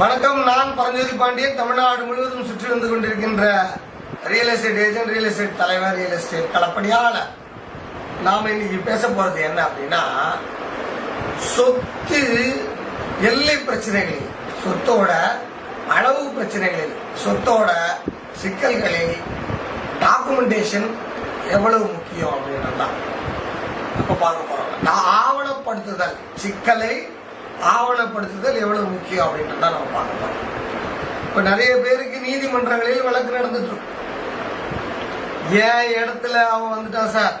வணக்கம். நான் பரஞ்சோதி பாண்டியன். தமிழ்நாடு முழுவதும் சுற்றி வந்து கொண்டிருக்கின்ற real estate agent real estate தலைவர் ரியல் எஸ்டேட் களப்பணியாளர். நாம இன்னைக்கு பேச போறது என்ன அப்படின்னா சொத்து எல்லை பிரச்சனைகளில் சொத்தோட அளவு பிரச்சனைகளில் சொத்தோட சிக்கல்களில் டாக்குமெண்டேஷன் எவ்வளவு முக்கியம் அப்படின்றது தான் இப்போ பார்க்க போறோம். நான் ஆவணப்படுத்துதல் சிக்கலை ஆவணப்படுத்துதல் எவ்வளவு முக்கியம் அப்படின்றத நம்ம பார்க்கலாம் இப்போ இப்ப நிறைய பேருக்கு நீதிமன்றங்களில் வழக்கு நடந்துட்டு ஏன் இடத்துல அவன் வந்துட்டான் சார்?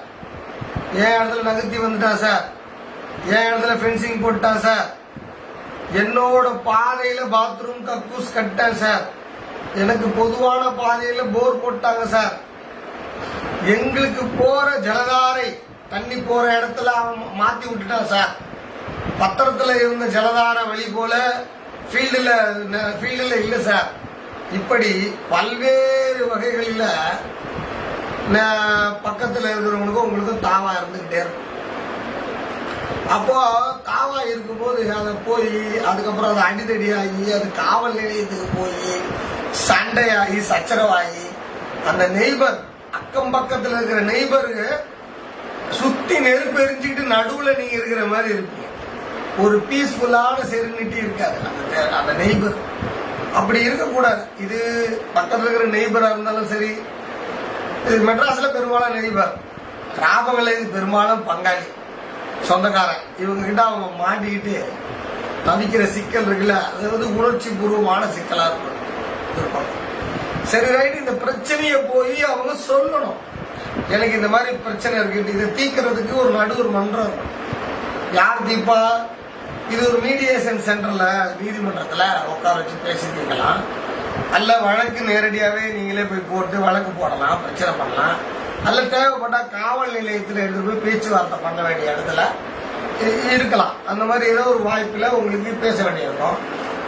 ஏன் இடத்துல நகர்த்தி வந்துட்டான் சார்? ஏன் இடத்துல ஃபென்சிங் போட்டான் சார்? என்னோட பாதையில பாத்ரூம் கக்கூஸ் கட்டேன் சார். எனக்கு பொதுவான பாதையில போர் போட்டாங்க சார். எங்களுக்கு போற ஜலதாரை தண்ணி போற இடத்துல அவன் மாத்தி விட்டுட்டான் சார். பத்திரத்துல இருந்த ஜலதார வழி போல ஃபீல்டில் ஃபீல்டில் இல்லை சார் இப்படி பல்வேறு வகைகளில் பக்கத்தில் இருக்கிறவங்களுக்கும் உங்களுக்கும் தாவா இருந்துகிட்டே இருக்கும். அப்போ தாவா இருக்கும்போது அதை போய் அதுக்கப்புறம் அது அடிதடி ஆகி அது காவல் நிலையத்துக்கு போய் சண்டையாகி சச்சரவாகி அந்த நெய்பர் அக்கம் பக்கத்தில் இருக்கிற நெய்பருக்கு சுத்தி நெருப்பு எரிஞ்சுக்கிட்டு நடுவில் நீங்க இருக்கிற மாதிரி இருப்பீங்க ஒரு பீஸ்ஃபுல்லான செரினிட்டி இருக்காது அந்த அந்த நெய்பர் அப்படி இருக்கக்கூடாது. இது பக்கத்தில் இருக்கிற நெய்பராக இருந்தாலும் சரி இது மெட்ராஸில் பெரும்பாலும் நெய்பர் கிராமங்களில் இது பெரும்பாலும் பங்காளி சொந்தக்காரன். இவங்ககிட்ட அவங்க மாட்டிக்கிட்டு தவிக்கிற சிக்கல் இருக்குல்ல அது வந்து உணர்ச்சி பூர்வமான சிக்கலாக இருக்கும் சரி ரைட் இந்த பிரச்சனையை போய் அவங்க சொல்லணும். எனக்கு இந்த மாதிரி பிரச்சனை இருக்கு இதை தீக்கிறதுக்கு ஒரு நடுவர் மன்றம். யார் தீப்பா இது ஒரு மீடியேஷன் சென்டர்ல நீதிமன்றத்துல உட்கார வச்சு பேசிக்கலாம் அல்ல வழக்கு நேரடியாவே நீங்களே போய் போட்டு வழக்கு போடலாம் பிரச்சனை பண்ணலாம். அல்ல தேவைப்பட்டா காவல் நிலையத்தில் எடுத்து போய் பேச்சுவார்த்தை பண்ண வேண்டிய இடத்துல இ- இருக்கலாம். அந்த மாதிரி ஏதோ ஒரு வாய்ப்பில் உங்களுக்கு பேச வேண்டியிருக்கும்.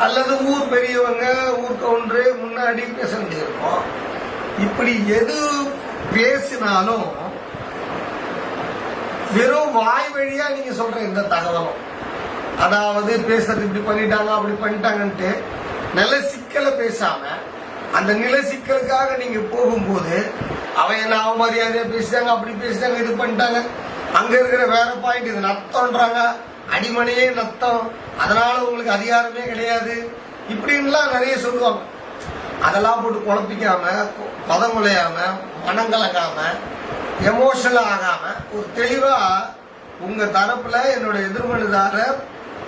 அல்லது ஊர் பெரியவங்க ஊர் கவுண்டரு முன்னாடி பேச வேண்டியிருக்கும். இப்படி எது பேசினாலும் வெறும் வாய் வழியா நீங்க சொல்ற இந்த தகவலும் அதாவது பேசுறது இப்படி பண்ணிட்டாங்க அப்படி பண்ணிட்டாங்கன்ட்டு நல்ல சிக்கலை பேசாம அந்த நில சிக்கலுக்காக நீங்க போகும்போது அவன் என்ன அவமரியாதையா பேசிட்டாங்க அப்படி பேசிட்டாங்க இது பண்ணிட்டாங்க. அங்க இருக்கிற வேற பாயிண்ட் இது நத்தம்ன்றாங்க. அடிமனையே நத்தம். அதனால உங்களுக்கு அதிகாரமே கிடையாது. இப்படின்லாம் நிறைய சொல்லுவாங்க. அதெல்லாம் போட்டு குழப்பிக்காம பதம் விளையாம மனம் கலங்காம எமோஷனல் ஆகாம ஒரு தெளிவா உங்க தரப்புல என்னோட எதிர்மனுதார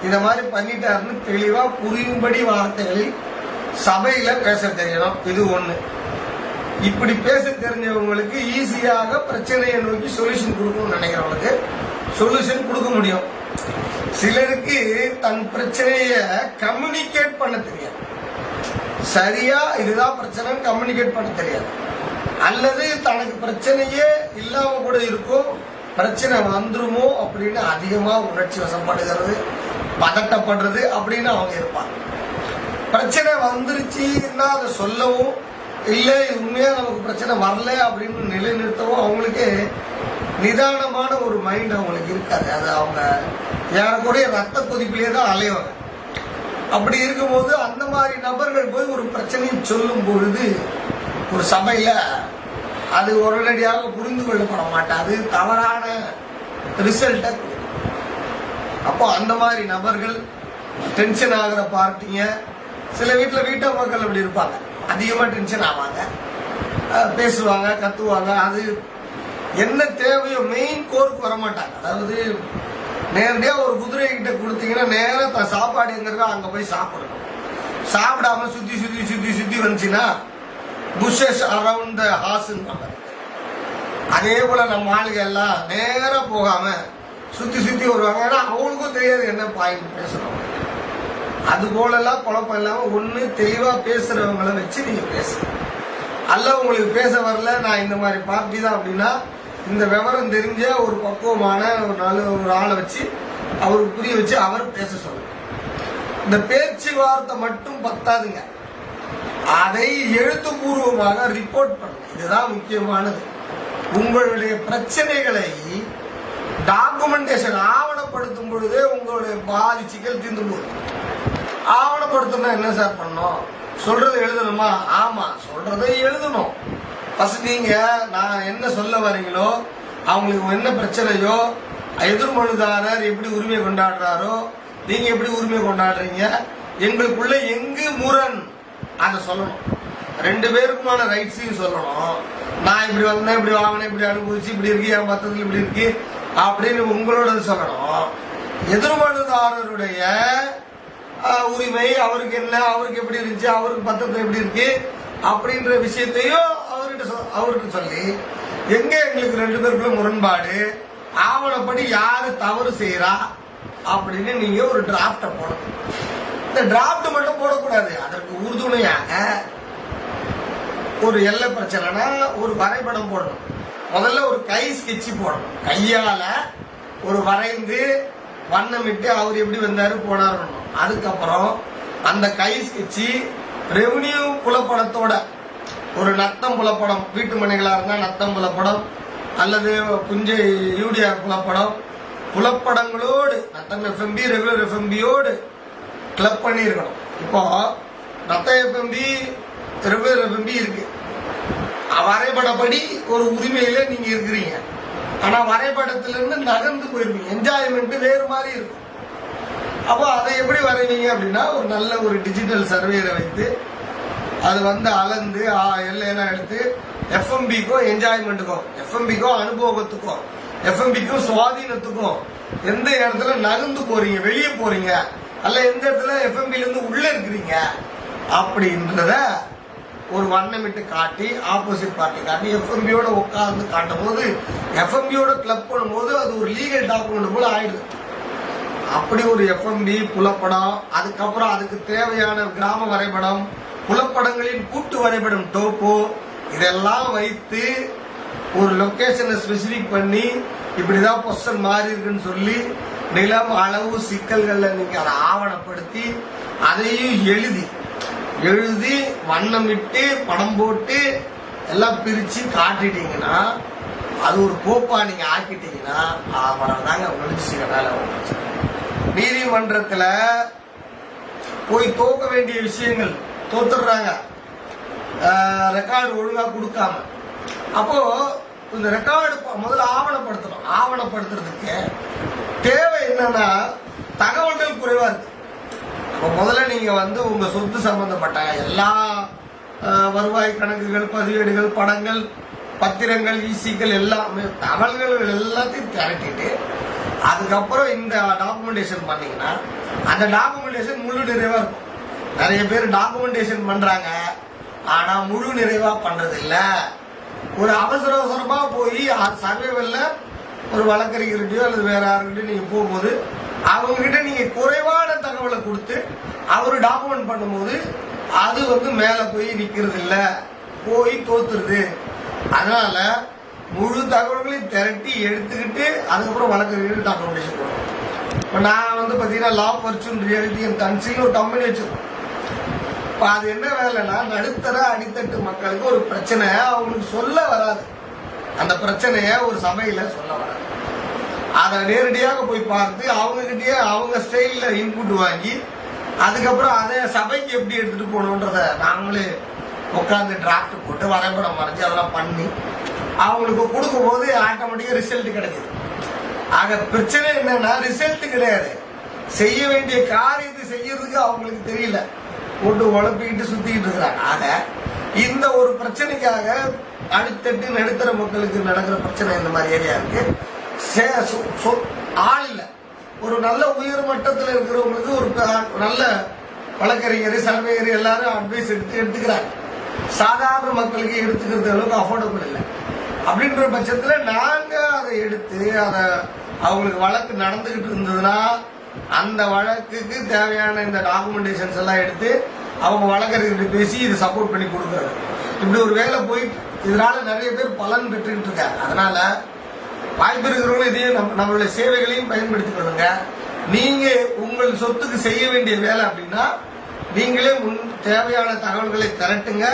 இந்த மாதிரி பண்ணிட்டாருன்னு தெளிவா புரியும்படி வார்த்தைகளில் சபையில பேச தெரியணும். இது ஒண்ணு. இப்படி பேச தெரிஞ்சவங்களுக்கு ஈஸியாக பிரச்சனையை நோக்கி சொல்யூஷன் கொடுக்கணும்னு நினைக்கிறவங்களுக்கு சொல்யூஷன் கொடுக்க முடியும். சிலருக்கு தன் பிரச்சனைய கம்யூனிகேட் பண்ண தெரியாது. சரியா இதுதான் பிரச்சனை கம்யூனிகேட் பண்ண தெரியாது. அல்லது தனக்கு பிரச்சனையே இல்லாம கூட இருக்கும் பிரச்சனை வந்துருமோ அப்படின்னு அதிகமா உணர்ச்சி வசப்படுகிறது. பதட்டப்படுறது அப்படின்னு அவங்க இருப்பாங்க. பிரச்சனை வந்துருச்சுன்னா அதை சொல்லவும் இல்லை உண்மையாக நமக்கு பிரச்சனை வரல அப்படின்னு நிலைநிறுத்தவும் அவங்களுக்கு நிதானமான ஒரு மைண்ட் அவங்களுக்கு இருக்காது. அது அவங்க ஏறக்கூடிய ரத்த கொதிப்பிலே தான் அலைவாங்க. அப்படி இருக்கும்போது அந்த மாதிரி நபர்கள் போய் ஒரு பிரச்சனையை சொல்லும் பொழுது ஒரு சபையில் அது உடனடியாக புரிந்து கொள்ளப்பட மாட்டாது. தவறான ரிசல்ட்டை அப்போ அந்த மாதிரி நபர்கள் டென்ஷன் ஆகிற பார்ட்டிங்க சில வீட்டில் வீட்டை மக்கள் அப்படி இருப்பாங்க. அதிகமாக டென்ஷன் ஆவாங்க. பேசுவாங்க கத்துவாங்க. அது என்ன தேவையோ மெயின் கோருக்கு வர மாட்டாங்க அதாவது நேரடியாக ஒரு குதிரை கிட்ட கொடுத்தீங்கன்னா நேராக தான் சாப்பாடு எங்க இருக்கோ அங்கே போய் சாப்பிடணும். சாப்பிடாம சுற்றி சுத்தி சுத்தி சுற்றி வந்துச்சுன்னா புஷஸ் அரவுண்ட் த ஹாஸ்ன்னு அதே போல் நம்ம ஆளுங்க எல்லாம் நேராக போகாமல் சுற்றி சுற்றி வருவாங்க. ஏன்னா அவங்களுக்கும் தெரியாது என்ன பாயிண்ட் பேசுகிறோம் அது போலெல்லாம் குழப்பம் இல்லாமல் ஒன்று தெளிவாக பேசுகிறவங்கள வச்சு நீங்கள் பேசுங்க. அல்ல உங்களுக்கு பேச வரல நான் இந்த மாதிரி பார்ட்டி தான் அப்படின்னா இந்த விவரம் தெரிஞ்ச ஒரு பக்குவமான ஒரு நல்ல ஒரு ஆளை வச்சு அவருக்கு புரிய வச்சு அவர் பேச சொல்லுங்க. இந்த பேச்சுவார்த்தை மட்டும் பத்தாதுங்க. அதை எழுத்துப்பூர்வமாக ரிப்போர்ட் பண்ணுங்க. இதுதான் முக்கியமானது. உங்களுடைய பிரச்சனைகளை அப்ளிகேஷன் ஆவணப்படுத்தும் பொழுதே உங்களுடைய பாதி சிக்கல் தீர்ந்து போகுது ஆவணப்படுத்தணும்னா என்ன சார் பண்ணணும்? சொல்றது எழுதணுமா? ஆமா சொல்றதை எழுதணும். ஃபர்ஸ்ட் நீங்க நான் என்ன சொல்ல வரீங்களோ அவங்களுக்கு என்ன பிரச்சனையோ எதிர்மனுதாரர் எப்படி உரிமை கொண்டாடுறாரோ நீங்க எப்படி உரிமை கொண்டாடுறீங்க எங்களுக்குள்ள எங்கு முரண்? அதை சொல்லணும். ரெண்டு பேருக்குமான ரைட்ஸையும் சொல்லணும். நான் இப்படி வந்தேன் இப்படி வாங்கினேன் இப்படி அனுபவிச்சு இப்படி இருக்கு என் பத்தத்தில் இப்படி இருக்கு அப்படின்னு உங்களோட சொல்லணும். எதிர்மனுதாரருடைய உரிமை அவருக்கு என்ன அவருக்கு எப்படி இருந்துச்சு அவருக்கு பத்திரத்தில் எப்படி இருக்கு அப்படின்ற விஷயத்தையும் அவர்கிட்ட சொ- அவருக்கு சொல்லி எங்க எங்களுக்கு ரெண்டு பேருக்குள்ள முரண்பாடு ஆவணப்படி யாரு தவறு செய்யறா அப்படின்னு நீங்க ஒரு டிராப்ட போடணும். இந்த டிராப்ட் மட்டும் போடக்கூடாது. அதற்கு உறுதுணையாக ஒரு எல்லை பிரச்சனைனா ஒரு வரைபடம் போடணும். முதல்ல ஒரு கை ஸ்கெட்சு போடணும். கையால ஒரு வரைந்து வண்ணமிட்டு அவர் எப்படி வந்தாரு போனார் அதுக்கப்புறம் அந்த கை ஸ்கெட்சி ரெவன்யூ புலப்படத்தோட ஒரு நத்தம் புலப்படம் வீட்டு மனைகளாக இருந்தால் நத்தம் புலப்படம் அல்லது புஞ்சை யூடியா புலப்படம் புலப்படங்களோடு நத்தம் எஃப்எம்பி ரெகுலர் எஃப்எம்பியோடு கிளப் பண்ணியிருக்கணும். இப்போ நத்த எஃப்எம்பி ரெகுலர் எஃப்எம்பி இருக்குது வரைபடப்படி ஒரு உரிமையில நீங்க இருக்கிறீங்க. ஆனா வரைபடத்துல இருந்து நகர்ந்து போயிருப்பீங்க. என்ஜாய்மெண்ட் வேறு மாதிரி இருக்கும். அப்போ அதை எப்படி வரைவீங்க அப்படின்னா ஒரு நல்ல ஒரு டிஜிட்டல் சர்வேரை வைத்து அது வந்து அளந்து ஆ, எடுத்து எஃப்எம்பிக்கும் என்ஜாய்மெண்ட்டுக்கும் எஃப்எம்பிக்கும் அனுபவத்துக்கும் எஃப்எம்பிக்கும் சுவாதீனத்துக்கும் எந்த இடத்துல நகர்ந்து போறீங்க வெளியே போறீங்க அல்ல எந்த இடத்துல எஃப்எம்பிலேருந்து உள்ளே உள்ள இருக்கிறீங்க அப்படின்றத ஒரு வண்ணமிட்டு காட்டி ஆப்போசிட் பார்ட்டி காட்டி எஃப்எம்பியோட உட்கார்ந்து காட்டும் போது எஃப்எம்பியோட கிளப் பண்ணும்போது அது ஒரு லீகல் டாக்குமெண்ட் போல ஆயிடுது. அப்படி ஒரு எஃப்எம்பி புலப்படம் அதுக்கப்புறம் அதுக்கு தேவையான கிராம வரைபடம் புலப்படங்களின் கூட்டு வரைபடம் டோப்போ இதெல்லாம் வைத்து ஒரு லொக்கேஷனை ஸ்பெசிஃபிக் பண்ணி இப்படிதான் பொசன் மாறி இருக்குன்னு சொல்லி நிலம் அளவு சிக்கல்களில் நீங்கள் அதை ஆவணப்படுத்தி அதையும் எழுதி எழுதி வண்ணமிட்டு படம் போட்டு எல்லாம் பிரிச்சு காட்டிட்டீங்கன்னா அது ஒரு கோப்பா நீங்க ஆக்கிட்டீங்கன்னா அப்புறம் தாங்க முடிச்சு வேலை ஒரு நீதிமன்றத்துல போய் தோக்க வேண்டிய விஷயங்கள் தோத்துடுறாங்க. ரெக்கார்டு ஒழுங்கா கொடுக்காம. அப்போ இந்த ரெக்கார்டு முதல்ல ஆவணப்படுத்தணும். ஆவணப்படுத்துறதுக்கு தேவை என்னன்னா தகவல்கள் குறைவா இருக்கு. இப்போ முதல்ல நீங்கள் வந்து உங்கள் சொத்து சம்பந்தப்பட்ட எல்லா வருவாய் கணக்குகள் பதிவேடுகள் படங்கள் பத்திரங்கள் இசிக்கள் எல்லாமே தகவல்கள் எல்லாத்தையும் திரட்டிட்டு அதுக்கப்புறம் இந்த டாக்குமெண்டேஷன் பண்ணீங்கன்னா அந்த டாக்குமெண்டேஷன் முழு நிறைவாக இருக்கும். நிறைய பேர் டாக்குமெண்டேஷன் பண்ணுறாங்க ஆனால் முழு நிறைவாக பண்ணுறது இல்லை ஒரு அவசர அவசரமாக போய் சர்வேவல்ல ஒரு வழக்கறிஞர்கிட்டயோ அல்லது வேற யாருக்கிட்டயோ நீங்கள் போகும்போது அவங்க கிட்ட நீங்க குறைவான தகவலை கொடுத்து அவரு டாக்குமெண்ட் பண்ணும்போது அது வந்து மேல போய் நிக்கிறது இல்ல. போய் தோத்துருது. அதனால முழு தகவல்களையும் திரட்டி எடுத்துக்கிட்டு அதுக்கப்புறம் வழக்கறிஞர் டாக்குமெண்டேஷன் கொடுக்கணும் இப்போ நான் வந்து பார்த்தீங்கன்னா லா ஃபர்ச்சூன் ரியாலிட்டி அண்ட் கன்சில்னு ஒரு கம்பெனி வச்சிருக்கோம். இப்போ அது என்ன வேலைன்னா நடுத்தர அடித்தட்டு மக்களுக்கு ஒரு பிரச்சனை அவங்களுக்கு சொல்ல வராது. அந்த பிரச்சனையை ஒரு சபையில் சொல்ல வராது. அதை நேரடியாக போய் பார்த்து அவங்ககிட்டயே அவங்க ஸ்டைலில் இன்புட் வாங்கி அதுக்கப்புறம் அதை சபைக்கு எப்படி எடுத்துட்டு போகணுன்றத நாங்களே உட்காந்து டிராஃப்ட் போட்டு வரைபடம் வரைஞ்சி அதெல்லாம் பண்ணி அவங்களுக்கு கொடுக்கும்போது ஆட்டோமேட்டிக்காக ரிசல்ட் கிடைக்குது. ஆக பிரச்சனை என்னன்னா ரிசல்ட் கிடையாது. செய்ய வேண்டிய காரியத்தை செய்யறதுக்கு அவங்களுக்கு தெரியல. போட்டு உழப்பிக்கிட்டு சுத்திக்கிட்டு இருக்கிறாங்க ஆக இந்த ஒரு பிரச்சனைக்காக அடுத்தட்டு நடுத்தர மக்களுக்கு நடக்கிற பிரச்சனை இந்த மாதிரி ஏரியா இருக்கு. ஆள் இல்லை. ஒரு நல்ல உயர் மட்டத்தில் இருக்கிறவங்களுக்கு ஒரு நல்ல வழக்கறிஞர் சலவையர் எல்லாரும் அட்வைஸ் எடுத்து எடுத்துக்கிறாங்க. சாதாரண மக்களுக்கு எடுத்துக்கிறது அளவுக்கு அஃபோர்டபுள் இல்லை. அப்படின்ற பட்சத்தில் நாங்க அதை எடுத்து அதை அவங்களுக்கு வழக்கு நடந்துகிட்டு இருந்ததுன்னா அந்த வழக்குக்கு தேவையான இந்த டாக்குமெண்டேஷன்ஸ் எல்லாம் எடுத்து அவங்க வழக்கறிஞர்கிட்ட பேசி இது சப்போர்ட் பண்ணி கொடுக்கறது. இப்படி ஒரு வேலை போயிட்டு இதனால நிறைய பேர் பலன் பெற்றுக்கிட்டு இருக்காங்க. அதனால வாய்ப்பு இருக்கிறவங்களும் இதையும் நம்மளுடைய சேவைகளையும் பயன்படுத்திக் கொள்ளுங்க. நீங்க உங்கள் சொத்துக்கு செய்ய வேண்டிய வேலை அப்படின்னா நீங்களே உன் தேவையான தகவல்களை திரட்டுங்க.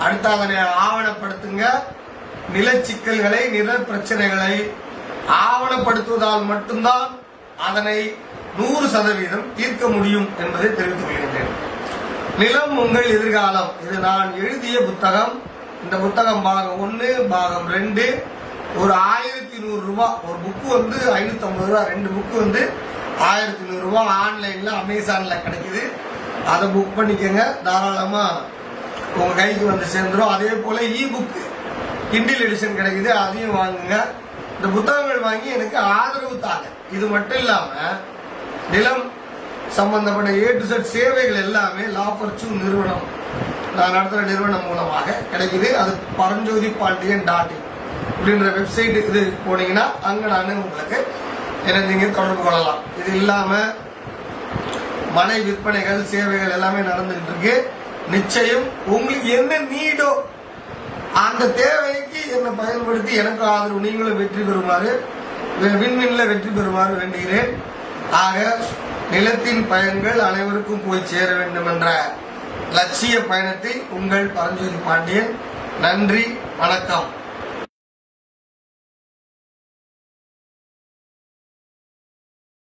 அடுத்த அதனை ஆவணப்படுத்துங்க. நிலச்சிக்கல்களை நில பிரச்சனைகளை ஆவணப்படுத்துவதால் மட்டும்தான் அதனை நூறு சதவீதம் தீர்க்க முடியும் என்பதை தெரிவித்துக் கொள்கின்றேன். நிலம் உங்கள் எதிர்காலம். இது நான் எழுதிய புத்தகம். இந்த புத்தகம் பாகம் ஒன்று பாகம் ரெண்டு. ஒரு ஆயிரத்தி நூறு ஒரு புக்கு வந்து ஐநூத்தி ஐம்பது ரூபா ரெண்டு புக்கு வந்து ஆயிரத்தி நூறு ஆன்லைனில் ஆன்லைன்ல அமேசான்ல கிடைக்குது. அதை புக் பண்ணிக்கோங்க. தாராளமா உங்க கைக்கு வந்து சேர்ந்துடும் அதே போல இ புக்கு கிண்டில் எடிஷன் கிடைக்குது. அதையும் வாங்குங்க. இந்த புத்தகங்கள் வாங்கி எனக்கு ஆதரவு தாங்க. இது மட்டும் இல்லாம நிலம் சம்பந்தப்பட்ட ஏ டு செட் சேவைகள் எல்லாமே லா நிறுவனம் நான் நடத்துகிற நிறுவனம் மூலமாக கிடைக்குது. அது பரஞ்சோதி பாண்டியன் டாட் இன் அப்படின்ற வெப்சைட் இது போனீங்கன்னா அங்கே நான் உங்களுக்கு என்ன நீங்கள் தொடர்பு கொள்ளலாம். இது இல்லாமல் மனை விற்பனைகள் சேவைகள் எல்லாமே நடந்துகிட்டு இருக்கு நிச்சயம் உங்களுக்கு என்ன நீடோ அந்த தேவைக்கு என்னை பயன்படுத்தி எனக்கு ஆதரவு நீங்களும் வெற்றி பெறுமாறு விண்மின்ல வெற்றி பெறுமாறு வேண்டுகிறேன். ஆக நிலத்தின் பயன்கள் அனைவருக்கும் போய் சேர வேண்டும் என்ற லட்சிய பயணத்தில் உங்கள் பரஞ்சோதி பாண்டியன். நன்றி வணக்கம்.